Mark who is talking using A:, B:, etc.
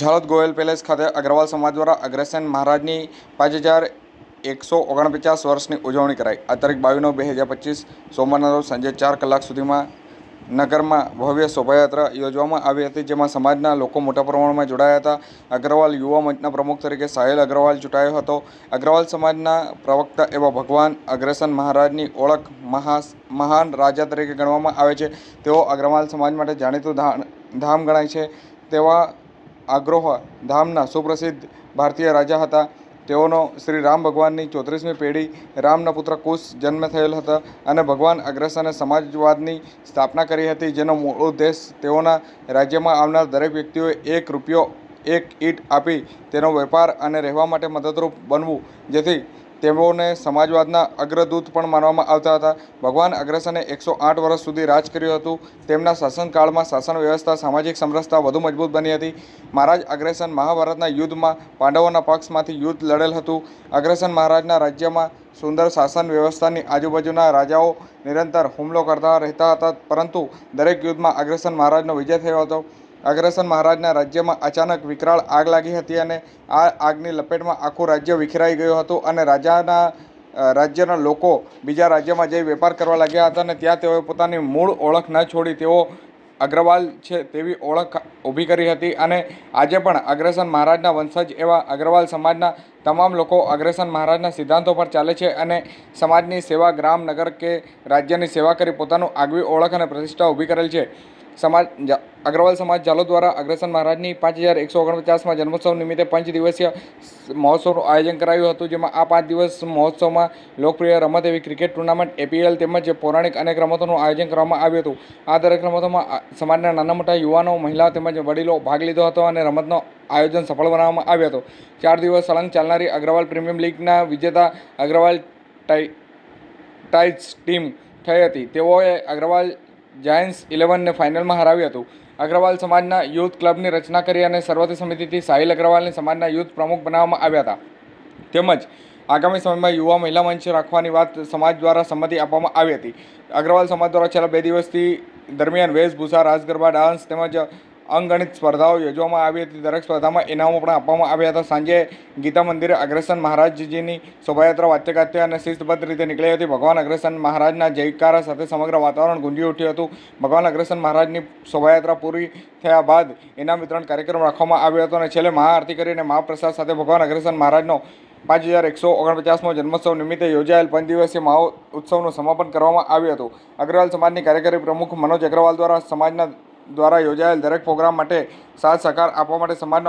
A: Jhalod Goyal palace ખાતે અગ્રવાલ સમાજ દ્વારા અગ્રસેન મહારાજની પાંચ હજાર એકસો ઓગણપચાસ વર્ષની ઉજવણી કરાઈ. આ તારીખ બાવીસ નવ બે હજાર પચીસ, સોમવારના રોજ સાંજે ચાર કલાક સુધીમાં નગરમાં ભવ્ય શોભાયાત્રા યોજવામાં આવી હતી, જેમાં સમાજના લોકો મોટા પ્રમાણમાં જોડાયા હતા. અગ્રવાલ યુવા મંચના પ્રમુખ તરીકે સાહિલ અગ્રવાલ ચૂંટાયો હતો. અગ્રવાલ સમાજના પ્રવક્તા એવા ભગવાન અગ્રસન મહારાજની ઓળખ મહા મહાન રાજા તરીકે ગણવામાં આવે છે. તેઓ અગ્રવાલ સમાજ માટે જાણીતું ધામ ગણાય છે. તેવા આગ્રોહ ધામના સુપ્રસિદ્ધ ભારતીય રાજા હતા. તેઓનો શ્રી રામ ભગવાનની ચોત્રીસમી પેઢી રામના પુત્ર કુશ જન્મ થયેલ હતા અને ભગવાન અગ્રસને સમાજવાદની સ્થાપના કરી હતી, જેનો મૂળ ઉદ્દેશ તેઓના રાજ્યમાં આવનાર દરેક વ્યક્તિઓએ એક રૂપિયો, એક ઈંટ આપી તેનો વેપાર અને રહેવા માટે મદદરૂપ બનવું. જેથી તેઓને સમાજવાદના અગ્રદૂત પણ માનવામાં આવતા હતા. ભગવાન અગ્રસેને એકસો આઠ વર્ષ સુધી રાજ કર્યું હતું. તેમના શાસનકાળમાં શાસન વ્યવસ્થા, સામાજિક સમરસતા વધુ મજબૂત બની હતી. મહારાજ અગ્રસેન મહાભારતના યુદ્ધમાં પાંડવોના પક્ષમાંથી યુદ્ધ લડેલ હતું. અગ્રસેન મહારાજના રાજ્યમાં સુંદર શાસન વ્યવસ્થાની આજુબાજુના રાજાઓ નિરંતર હુમલો કરતા રહેતા હતા, પરંતુ દરેક યુદ્ધમાં અગ્રસેન મહારાજનો વિજય થયો હતો. અગ્રસેન મહારાજના રાજ્યમાં અચાનક વિકરાળ આગ લાગી હતી અને આ આગની લપેટમાં આખું રાજ્ય વિખેરાઈ ગયું હતું અને રાજાના રાજ્યના લોકો બીજા રાજ્યમાં જઈ વેપાર કરવા લાગ્યા હતા અને ત્યાં તેઓએ પોતાની મૂળ ઓળખ ન છોડી તેઓ અગ્રવાલ છે તેવી ઓળખ ઊભી કરી હતી અને આજે પણ અગ્રસન મહારાજના વંશજ એવા અગ્રવાલ સમાજના તમામ લોકો અગ્રસન મહારાજના સિદ્ધાંતો પર ચાલે છે અને સમાજની સેવા ગ્રામ, નગર કે રાજ્યની સેવા કરી પોતાનું આગવી ઓળખ અને પ્રતિષ્ઠા ઊભી કરેલ છે. સમાજ અગ્રવાલ સમાજ ઝાલોદ દ્વારા અગ્રસેન મહારાજની પાંચ હજાર એકસો ઓગણપચાસમાં જન્મોત્સવ નિમિત્તે પંચ દિવસીય મહોત્સવનું આયોજન કરાયું હતું, જેમાં આ પાંચ દિવસ મહોત્સવમાં લોકપ્રિય રમત એવી ક્રિકેટ ટુર્નામેન્ટ, એપીએલ તેમજ પૌરાણિક અનેક રમતોનું આયોજન કરવામાં આવ્યું હતું. આ દરેક રમતોમાં સમાજના નાના મોટા યુવાનો, મહિલાઓ તેમજ વડીલો ભાગ લીધો હતો અને રમતનો આયોજન સફળ બનાવવામાં આવ્યો હતો. ચાર દિવસ સળંગ ચાલનારી અગ્રવાલ પ્રીમિયમ લીગના વિજેતા અગ્રવાલ ટાઈ ટાઇટ્સ ટીમ થઈ હતી. તેઓએ અગ્રવાલ જાયન્ટ્સ ઇલેવનને ફાઇનલમાં હરાવ્યું હતું. અગ્રવાલ સમાજના યુથ ક્લબની રચના કરી અને સર્વતી સમિતિથી સાહિલ અગ્રવાલને સમાજના યુથ પ્રમુખ બનાવવામાં આવ્યા હતા. તેમજ આગામી સમયમાં યુવા મહિલા મંચ રાખવાની વાત સમાજ દ્વારા સંમતિ આપવામાં આવી હતી. અગ્રવાલ સમાજ દ્વારા છેલ્લા બે દિવસથી દરમિયાન વેશભૂષા રાસ ગરબા ડાન્સ તેમજ અંગણિત સ્પર્ધાઓ યોજવામાં આવી હતી. દરેક સ્પર્ધામાં ઇનામો પણ આપવામાં આવ્યા હતા. સાંજે ગીતા મંદિરે અગ્રસન મહારાજજીની શોભાયાત્રા વાત્ય ગાત્ય અને શિસ્તબદ્ધ રીતે નીકળી હતી. ભગવાન અગ્રસન મહારાજના જયકારા સાથે સમગ્ર વાતાવરણ ગુંજી ઉઠ્યું હતું. ભગવાન અગ્રસન મહારાજની શોભાયાત્રા પૂરી થયા બાદ ઇનામ વિતરણ કાર્યક્રમ રાખવામાં આવ્યો હતો અને છેલ્લે મહાઆરતી કરીને મહાપ્રસાદ સાથે ભગવાન અગ્રસન મહારાજનો પાંચ હજાર એકસો ઓગણપચાસમો જન્મોત્સવ નિમિત્તે યોજાયેલ પંચ દિવસીય મહો ઉત્સવનું સમાપન કરવામાં આવ્યું હતું. અગ્રવાલ સમાજની કાર્યકારી પ્રમુખ મનોજ અગ્રવાલ દ્વારા સમાજના દ્વારા યોજાયેલ દરેક પ્રોગ્રામ માટે સાથ સહકાર આપવા માટે સમાજનો